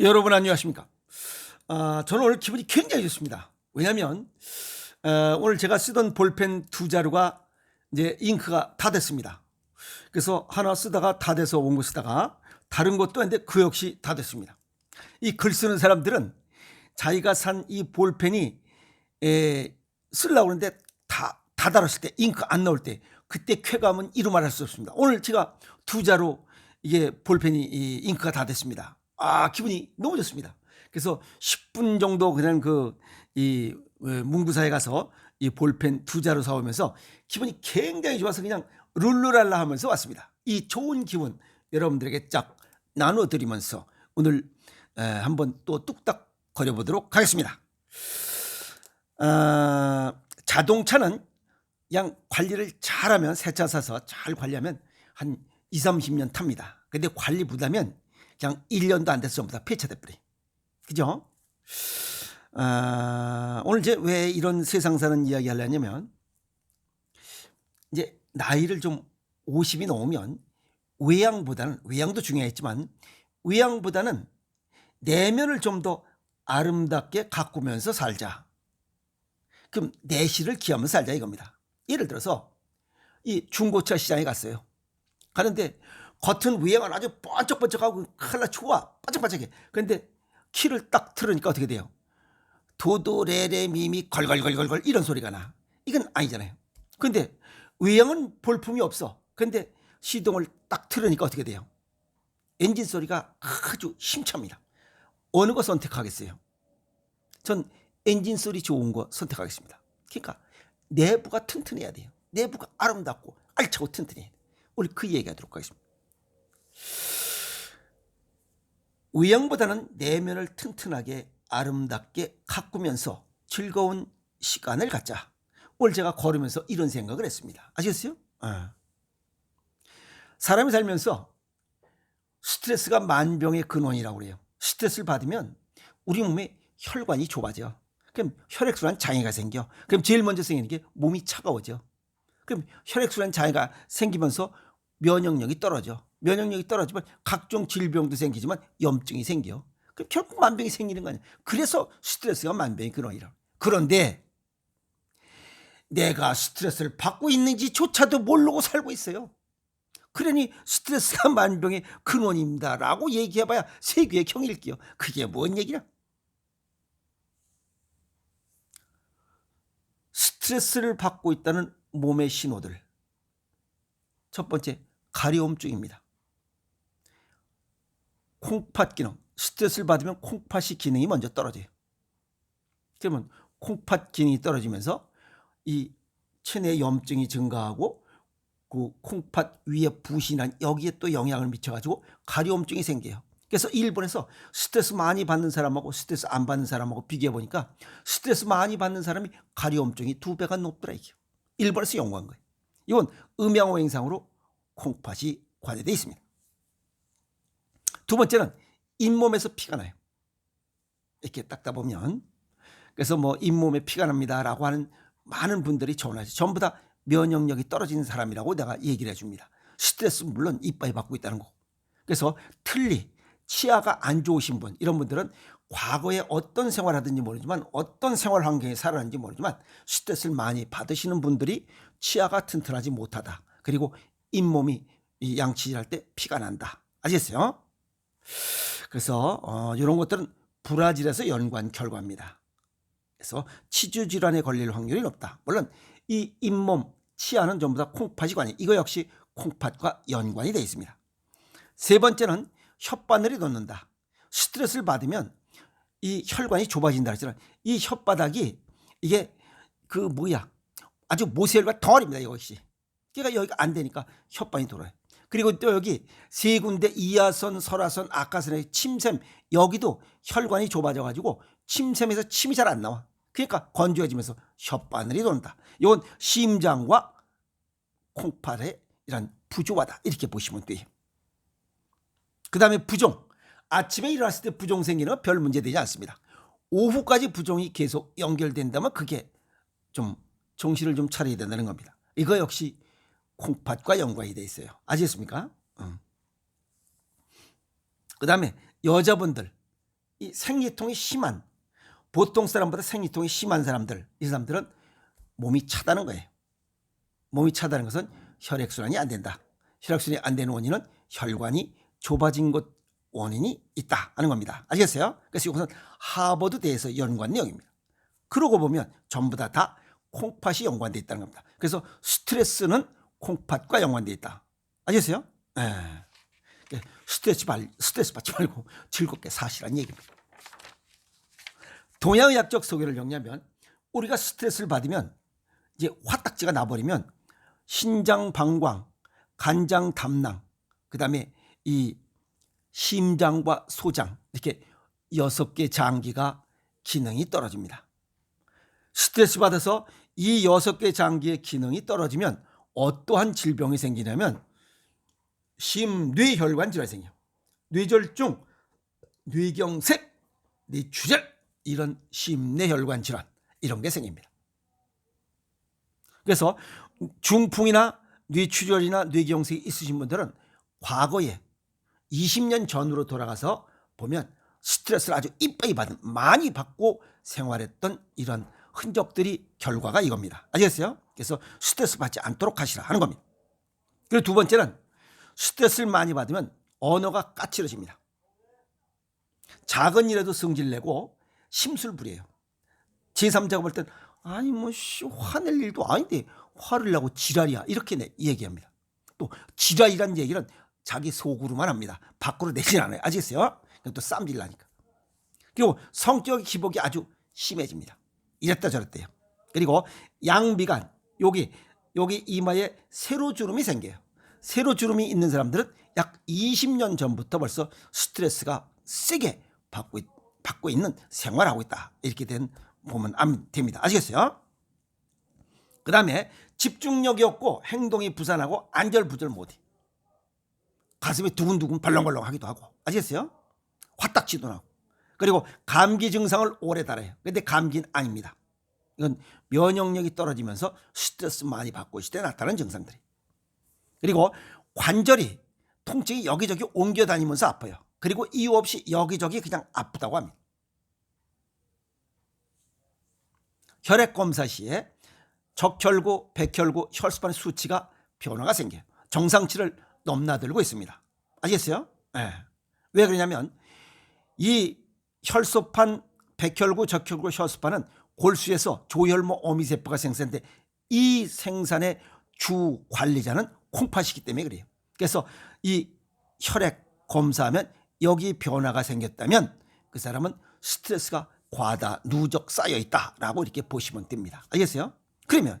여러분 안녕하십니까? 아, 저는 오늘 기분이 굉장히 좋습니다. 왜냐하면 어, 오늘 제가 쓰던 볼펜 두 자루가 이제 잉크가 다 됐습니다. 그래서 하나 쓰다가 다 돼서 원고 쓰다가 다른 것도 했는데 그 역시 다 됐습니다. 이 글 쓰는 사람들은 자기가 산 이 볼펜이 에, 쓰려고 하는데 다, 다 달았을 때 잉크 안 나올 때 그때 쾌감은 이루 말할 수 없습니다. 오늘 제가 두 자로 이게 볼펜이 이 잉크가 다 됐습니다. 아 기분이 너무 좋습니다. 그래서 10분 정도 그냥 그이 문구사에 가서 이 볼펜 두 자루 사오면서 기분이 굉장히 좋아서 그냥 룰루랄라 하면서 왔습니다. 이 좋은 기분 여러분들에게 쫙 나눠드리면서 오늘 에, 한번 또 뚝딱 거려보도록 하겠습니다. 아, 자동차는 그냥 관리를 잘하면 새 차 사서 잘 관리하면 한 2, 30년 탑니다. 근데 관리 못하면 그냥 1년도 안 돼서 전부 다 폐차돼 버려. 그죠? 아, 오늘 이제 왜 이런 세상 사는 이야기 하려냐면 이제 나이를 좀 50이 넘으면 외양보다는 외양도 중요했지만 외양보다는 내면을 좀 더 아름답게 가꾸면서 살자. 그럼 내실을 기하면서 살자 이겁니다. 예를 들어서 이 중고차 시장에 갔어요. 가는데 겉은 외양은 아주 번쩍번쩍하고 칼라 좋아 반짝반짝해. 그런데 키를 딱 틀으니까 어떻게 돼요? 도도레레 미미 걸걸걸걸걸 이런 소리가 나. 이건 아니잖아요. 근데 외양은 볼품이 없어. 근데 시동을 딱 틀으니까 어떻게 돼요? 엔진 소리가 아주 심찹니다. 어느 거 선택하겠어요? 전 엔진 소리 좋은 거 선택하겠습니다. 그러니까 내부가 튼튼해야 돼요. 내부가 아름답고 알차고 튼튼해야 돼요. 오늘 그 얘기하도록 하겠습니다. 외형보다는 내면을 튼튼하게 아름답게 가꾸면서 즐거운 시간을 갖자. 오늘 제가 걸으면서 이런 생각을 했습니다. 아시겠어요? 어. 사람이 살면서 스트레스가 만병의 근원이라고 그래요. 스트레스를 받으면 우리 몸에 혈관이 좁아져. 그럼 혈액순환 장애가 생겨. 그럼 제일 먼저 생기는 게 몸이 차가워져. 그럼 혈액순환 장애가 생기면서 면역력이 떨어져. 면역력이 떨어지면 각종 질병도 생기지만 염증이 생겨. 그럼 결국 만병이 생기는 거 아니야. 그래서 스트레스가 만병의 근원이라. 그런데 내가 스트레스를 받고 있는지조차도 모르고 살고 있어요. 그러니 스트레스가 만병의 근원입니다라고 얘기해봐야 세계의 경일게요. 그게 뭔 얘기냐? 스트레스를 받고 있다는 몸의 신호들. 첫 번째, 가려움증입니다. 콩팥 기능. 스트레스를 받으면 콩팥이 기능이 먼저 떨어져요. 그러면 콩팥 기능이 떨어지면서 이 체내 염증이 증가하고 그 콩팥 위에 부신한 여기에 또 영향을 미쳐가지고 가려움증이 생겨요. 그래서 일본에서 스트레스 많이 받는 사람하고 스트레스 안 받는 사람하고 비교해 보니까 스트레스 많이 받는 사람이 가려움증이 두 배가 높더라 이게. 일본에서 연구한 거예요. 이건 음양호 행상으로 콩팥이 관여되어 있습니다. 두 번째는 잇몸에서 피가 나요. 이렇게 닦다 보면 그래서 뭐 잇몸에 피가 납니다라고 하는 많은 분들이 전화해서 전부 다 면역력이 떨어지는 사람이라고 내가 얘기를 해줍니다. 스트레스 물론 이빨이 받고 있다는 거. 그래서 틀리 치아가 안 좋으신 분 이런 분들은 과거에 어떤 생활하든지 모르지만 어떤 생활 환경에 살았는지 모르지만 스트레스를 많이 받으시는 분들이 치아가 튼튼하지 못하다. 그리고 잇몸이 양치질할 때 피가 난다. 아시겠어요? 그래서 어, 이런 것들은 브라질에서 연구한 결과입니다. 그래서 치주 질환에 걸릴 확률이 높다. 물론 이 잇몸, 치아는 전부 다 콩팥이 관이. 이거 역시 콩팥과 연관이 되어 있습니다. 세 번째는 혓바늘이 돋는다. 스트레스를 받으면 이 혈관이 좁아진다 그랬잖아요. 이 혓바닥이 이게 그 뭐야 아주 모세혈관 덩어리입니다. 이것이. 그러니까 여기가 안 되니까 혓바늘이 돌아요. 그리고 또 여기 세 군데 이하선, 설하선, 악하선의 침샘 여기도 혈관이 좁아져 가지고 침샘에서 침이 잘 안 나와. 그러니까 건조해지면서 혓바늘이 돈다. 이건 심장과 콩팥의 이런 부조화다. 이렇게 보시면 돼요. 그 다음에 부종. 아침에 일어났을 때 부종 생기는 건별 문제 되지 않습니다. 오후까지 부종이 계속 연결된다면 그게 좀 정신을 좀 차려야 된다는 겁니다. 이거 역시 콩팥과 연관이 돼 있어요. 아시겠습니까? 음. 그 다음에 여자분들 이 생리통이 심한 보통 사람보다 생리통이 심한 사람들 이 사람들은 몸이 차다는 거예요. 몸이 차다는 것은 혈액순환이 안 된다. 혈액순환이 안 되는 원인은 혈관이 좁아진 것 원인이 있다 하는 겁니다. 아시겠어요? 그래서 이것은 하버드 대에서 연구한 내용입니다. 그러고 보면 전부 다 다 콩팥이 연관돼 있다는 겁니다. 그래서 스트레스는 콩팥과 연관돼 있다. 아시겠어요? 예. 스트레스, 발, 스트레스 받지 말고 즐겁게 사시라는 얘기입니다. 동양의학적 소개를 정리하면 우리가 스트레스를 받으면 이제 화딱지가 나버리면 신장 방광, 간장 담낭, 그 다음에 이 심장과 소장 이렇게 여섯 개 장기가 기능이 떨어집니다. 스트레스 받아서 이 여섯 개 장기의 기능이 떨어지면 어떠한 질병이 생기냐면 심뇌혈관 질환이 생겨요. 뇌졸중, 뇌경색, 뇌출혈 이런 심뇌혈관 질환 이런 게 생깁니다. 그래서 중풍이나 뇌출혈이나 뇌경색이 있으신 분들은 과거에 20년 전으로 돌아가서 보면 스트레스를 아주 이빠이 받은 많이 받고 생활했던 이런 흔적들이 결과가 이겁니다. 아시겠어요? 그래서 스트레스 받지 않도록 하시라 하는 겁니다. 그리고 두 번째는 스트레스를 많이 받으면 언어가 까칠해집니다. 작은 일에도 성질내고 심술 부려요. 제3자가 볼 땐 아니 뭐 씨, 화낼 일도 아닌데 화를 내고 지랄이야 이렇게 내, 얘기합니다. 또 지랄이란 얘기는 자기 속으로만 합니다. 밖으로 내진 않아요. 아시겠어요? 또 쌈질 나니까. 그리고 성격 기복이 아주 심해집니다. 이랬다 저랬대요. 그리고 양비간 여기 여기 이마에 세로주름이 생겨요. 세로주름이 있는 사람들은 약 20년 전부터 벌써 스트레스가 세게 받고, 있, 받고 있는 생활하고 있다. 이렇게 된 보면 안 됩니다. 아시겠어요? 그 다음에 집중력이 없고 행동이 부산하고 안절부절 못해. 가슴이 두근두근 벌렁벌렁 하기도 하고. 아시겠어요? 화딱지도 나고. 그리고 감기 증상을 오래 달아요. 근데 감기는 아닙니다. 이건 면역력이 떨어지면서 스트레스 많이 받고 있을 때 나타나는 증상들이. 그리고 관절이 통증이 여기저기 옮겨 다니면서 아파요. 그리고 이유 없이 여기저기 그냥 아프다고 합니다. 혈액 검사 시에 적혈구, 백혈구, 혈소판의 수치가 변화가 생겨요. 정상치를 넘나들고 있습니다. 아시겠어요? 네. 왜 그러냐면 이 혈소판, 백혈구, 적혈구, 혈소판은 골수에서 조혈모 어미세포가 생산돼 이 생산의 주 관리자는 콩팥이기 때문에 그래요. 그래서 이 혈액 검사하면 여기 변화가 생겼다면 그 사람은 스트레스가 과다 누적 쌓여 있다라고 이렇게 보시면 됩니다. 알겠어요? 그러면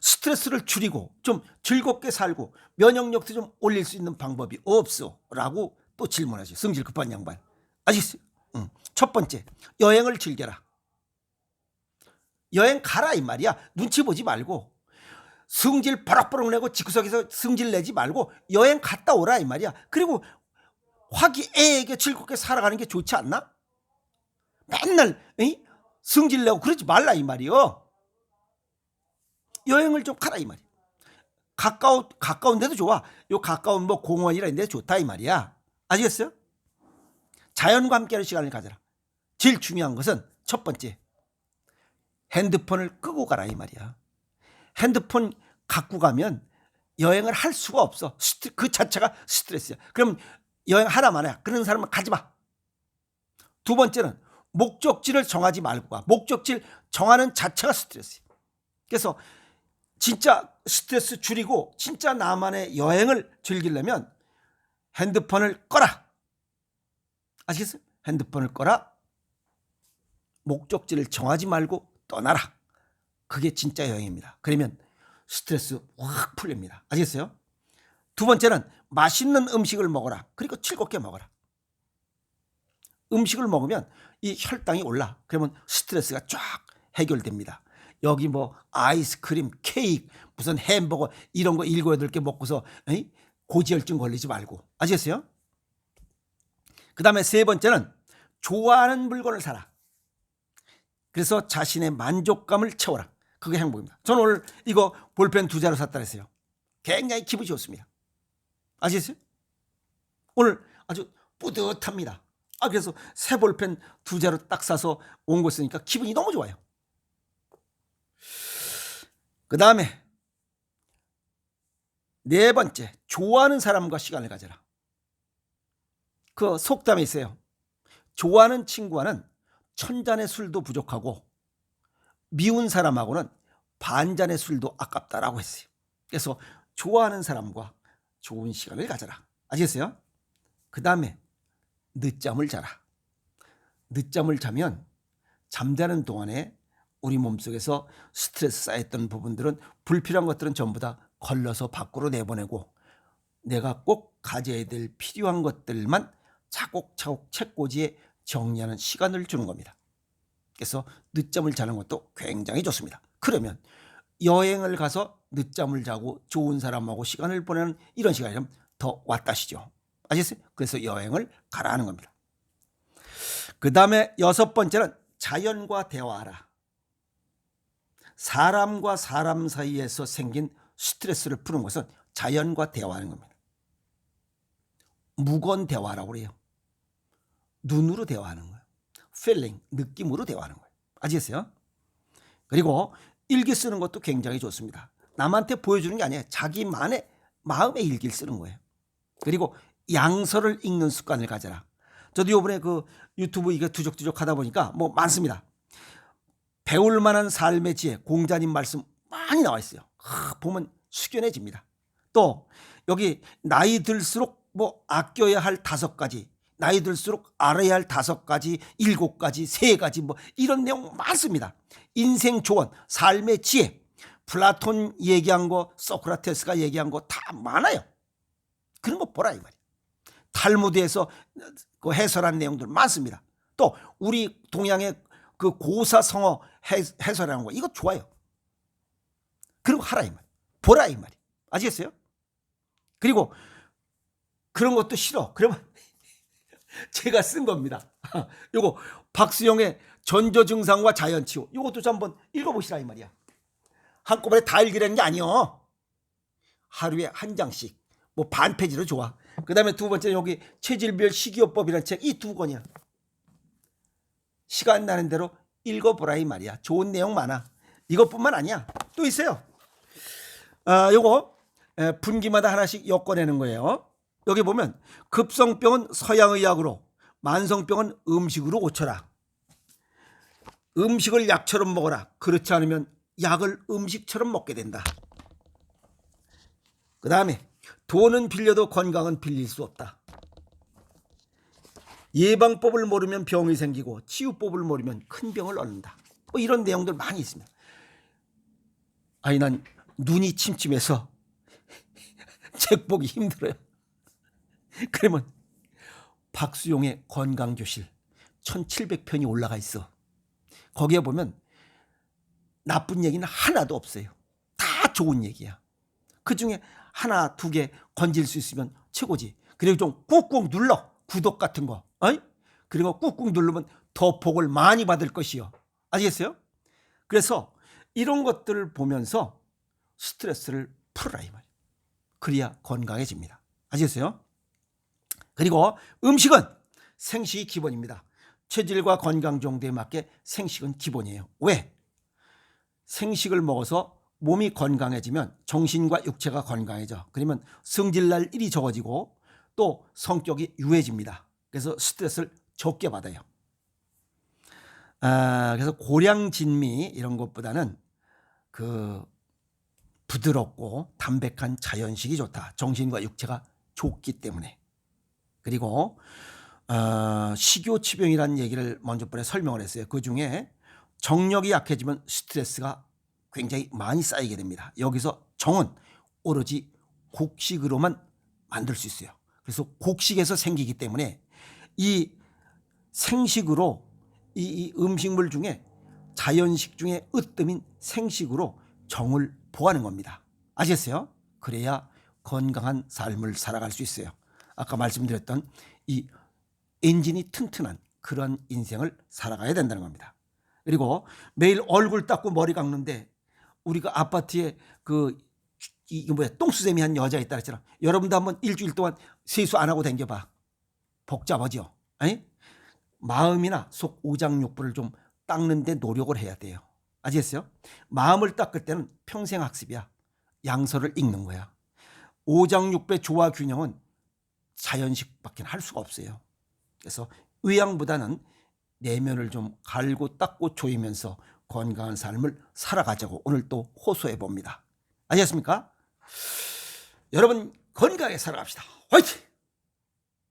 스트레스를 줄이고 좀 즐겁게 살고 면역력도 좀 올릴 수 있는 방법이 없어? 라고 또 질문하죠. 성질 급한 양반. 아시겠어요? 응. 첫 번째, 여행을 즐겨라. 여행 가라 이 말이야. 눈치 보지 말고 성질 버럭버럭 내고 직구석에서 성질 내지 말고 여행 갔다 오라 이 말이야. 그리고 화기애애하게 즐겁게 살아가는 게 좋지 않나? 맨날 에이? 성질 내고 그러지 말라 이 말이요. 여행을 좀 가라 이 말이야. 가까운 가까운 데도 좋아. 요 가까운 뭐 공원이라 이런 데 좋다 이 말이야. 아시겠어요? 자연과 함께하는 시간을 가져라. 제일 중요한 것은 첫 번째 핸드폰을 끄고 가라 이 말이야. 핸드폰 갖고 가면 여행을 할 수가 없어. 스트, 그 자체가 스트레스야. 그럼 여행 하나만 해. 그런 사람은 가지 마. 두 번째는 목적지를 정하지 말고 가. 목적지를 정하는 자체가 스트레스야. 그래서 진짜 스트레스 줄이고 진짜 나만의 여행을 즐기려면 핸드폰을 꺼라. 아시겠어요? 핸드폰을 꺼라. 목적지를 정하지 말고 떠나라. 그게 진짜 여행입니다. 그러면 스트레스 확 풀립니다. 아시겠어요? 두 번째는 맛있는 음식을 먹어라. 그리고 즐겁게 먹어라. 음식을 먹으면 이 혈당이 올라. 그러면 스트레스가 쫙 해결됩니다. 여기 뭐 아이스크림, 케이크, 무슨 햄버거 이런 거 일곱 여덟 개 먹고서 에이? 고지혈증 걸리지 말고. 아시겠어요? 그 다음에 세 번째는 좋아하는 물건을 사라. 그래서 자신의 만족감을 채워라. 그게 행복입니다. 저는 오늘 이거 볼펜 두 자루 샀다 그랬어요. 굉장히 기분이 좋습니다. 아시겠어요? 오늘 아주 뿌듯합니다. 아 그래서 새 볼펜 두 자루 딱 사서 온 거 쓰니까 기분이 너무 좋아요. 그 다음에 네 번째 좋아하는 사람과 시간을 가져라. 그 속담에 있어요. 좋아하는 친구와는 천잔의 술도 부족하고 미운 사람하고는 반잔의 술도 아깝다라고 했어요. 그래서 좋아하는 사람과 좋은 시간을 가져라. 아시겠어요? 그 다음에 늦잠을 자라. 늦잠을 자면 잠자는 동안에 우리 몸속에서 스트레스 쌓였던 부분들은 불필요한 것들은 전부 다 걸러서 밖으로 내보내고 내가 꼭 가져야 될 필요한 것들만 차곡차곡 책꽂이에 정리하는 시간을 주는 겁니다. 그래서 늦잠을 자는 것도 굉장히 좋습니다. 그러면 여행을 가서 늦잠을 자고 좋은 사람하고 시간을 보내는 이런 시간이면 더 왔다시죠. 아시겠어요? 그래서 여행을 가라 하는 겁니다. 그 다음에 여섯 번째는 자연과 대화하라. 사람과 사람 사이에서 생긴 스트레스를 푸는 것은 자연과 대화하는 겁니다. 무건 대화라고 그래요. 눈으로 대화하는 거예요. feeling, 느낌으로 대화하는 거예요. 아시겠어요? 그리고 일기 쓰는 것도 굉장히 좋습니다. 남한테 보여주는 게 아니에요. 자기만의 마음의 일기를 쓰는 거예요. 그리고 양서를 읽는 습관을 가져라. 저도 요번에 그 유튜브 이게 두적두적 하다 보니까 뭐 많습니다. 배울 만한 삶의 지혜, 공자님 말씀 많이 나와 있어요. 하, 보면 숙연해집니다. 또 여기 나이 들수록 뭐 아껴야 할 다섯 가지, 나이 들수록 알아야 할 다섯 가지, 일곱 가지, 세 가지 뭐 이런 내용 많습니다. 인생 조언, 삶의 지혜, 플라톤 얘기한 거, 소크라테스가 얘기한 거 다 많아요. 그런 거 보라 이 말이에요. 탈무드에서 그 해설한 내용들 많습니다. 또 우리 동양의 그 고사성어 해- 해설하는 거 이거 좋아요. 그리고 하라 이 말. 보라 이 말이. 아시겠어요? 그리고 그런 것도 싫어. 그러면 제가 쓴 겁니다. 요거 박수영의 전조 증상과 자연 치유. 요것도 좀 한번 읽어 보시라 이 말이야. 한꺼번에 다 읽으라는 게 아니요. 하루에 한 장씩 뭐 반 페이지로 좋아. 그다음에 두 번째 여기 체질별 식이요법이라는 책 이 두 권이야. 시간 나는 대로 읽어보라 이 말이야. 좋은 내용 많아. 이것뿐만 아니야. 또 있어요. 아, 요거 에, 분기마다 하나씩 엮어내는 거예요. 여기 보면 급성병은 서양의학으로, 만성병은 음식으로 고쳐라. 음식을 약처럼 먹어라. 그렇지 않으면 약을 음식처럼 먹게 된다. 그 다음에 돈은 빌려도 건강은 빌릴 수 없다. 예방법을 모르면 병이 생기고 치유법을 모르면 큰 병을 얻는다. 뭐 이런 내용들 많이 있습니다. 아니 난 눈이 침침해서 책 보기 힘들어요. 그러면 박수용의 건강교실 1700편이 올라가 있어. 거기에 보면 나쁜 얘기는 하나도 없어요. 다 좋은 얘기야. 그 중에 하나, 두 개 건질 수 있으면 최고지. 그리고 좀 꾹꾹 눌러. 구독 같은 거. 어이? 그리고 꾹꾹 누르면 더 복을 많이 받을 것이요. 아시겠어요? 그래서 이런 것들을 보면서 스트레스를 풀어라 이 말이에요. 그래야 건강해집니다. 아시겠어요? 그리고 음식은 생식이 기본입니다. 체질과 건강 정도에 맞게 생식은 기본이에요. 왜? 생식을 먹어서 몸이 건강해지면 정신과 육체가 건강해져. 그러면 성질날 일이 적어지고 또 성격이 유해집니다. 그래서 스트레스를 적게 받아요. 아, 그래서 고량 진미 이런 것보다는 그 부드럽고 담백한 자연식이 좋다. 정신과 육체가 좋기 때문에. 그리고 어, 식욕치병이라는 얘기를 먼저 번에 설명을 했어요. 그 중에 정력이 약해지면 스트레스가 굉장히 많이 쌓이게 됩니다. 여기서 정은 오로지 곡식으로만 만들 수 있어요. 그래서 곡식에서 생기기 때문에 이 생식으로 이, 이 음식물 중에 자연식 중에 으뜸인 생식으로 정을 보하는 겁니다. 아시겠어요? 그래야 건강한 삶을 살아갈 수 있어요. 아까 말씀드렸던 이 엔진이 튼튼한 그런 인생을 살아가야 된다는 겁니다. 그리고 매일 얼굴 닦고 머리 깎는데 우리가 아파트에 그 이- 이거 뭐야 똥수세미 한 여자 있다 그랬잖아. 여러분도 한번 일주일 동안 세수 안 하고 댕겨봐. 복잡하죠. 아니? 마음이나 속 오장육부를 좀 닦는데 노력을 해야 돼요. 아시겠어요? 마음을 닦을 때는 평생 학습이야. 양서를 읽는 거야. 오장육부의 조화 균형은 자연식밖에 할 수가 없어요. 그래서 의양보다는 내면을 좀 갈고 닦고 조이면서 건강한 삶을 살아가자고 오늘 또 호소해 봅니다. 아시겠습니까? 여러분 건강하게 살아갑시다. 화이팅!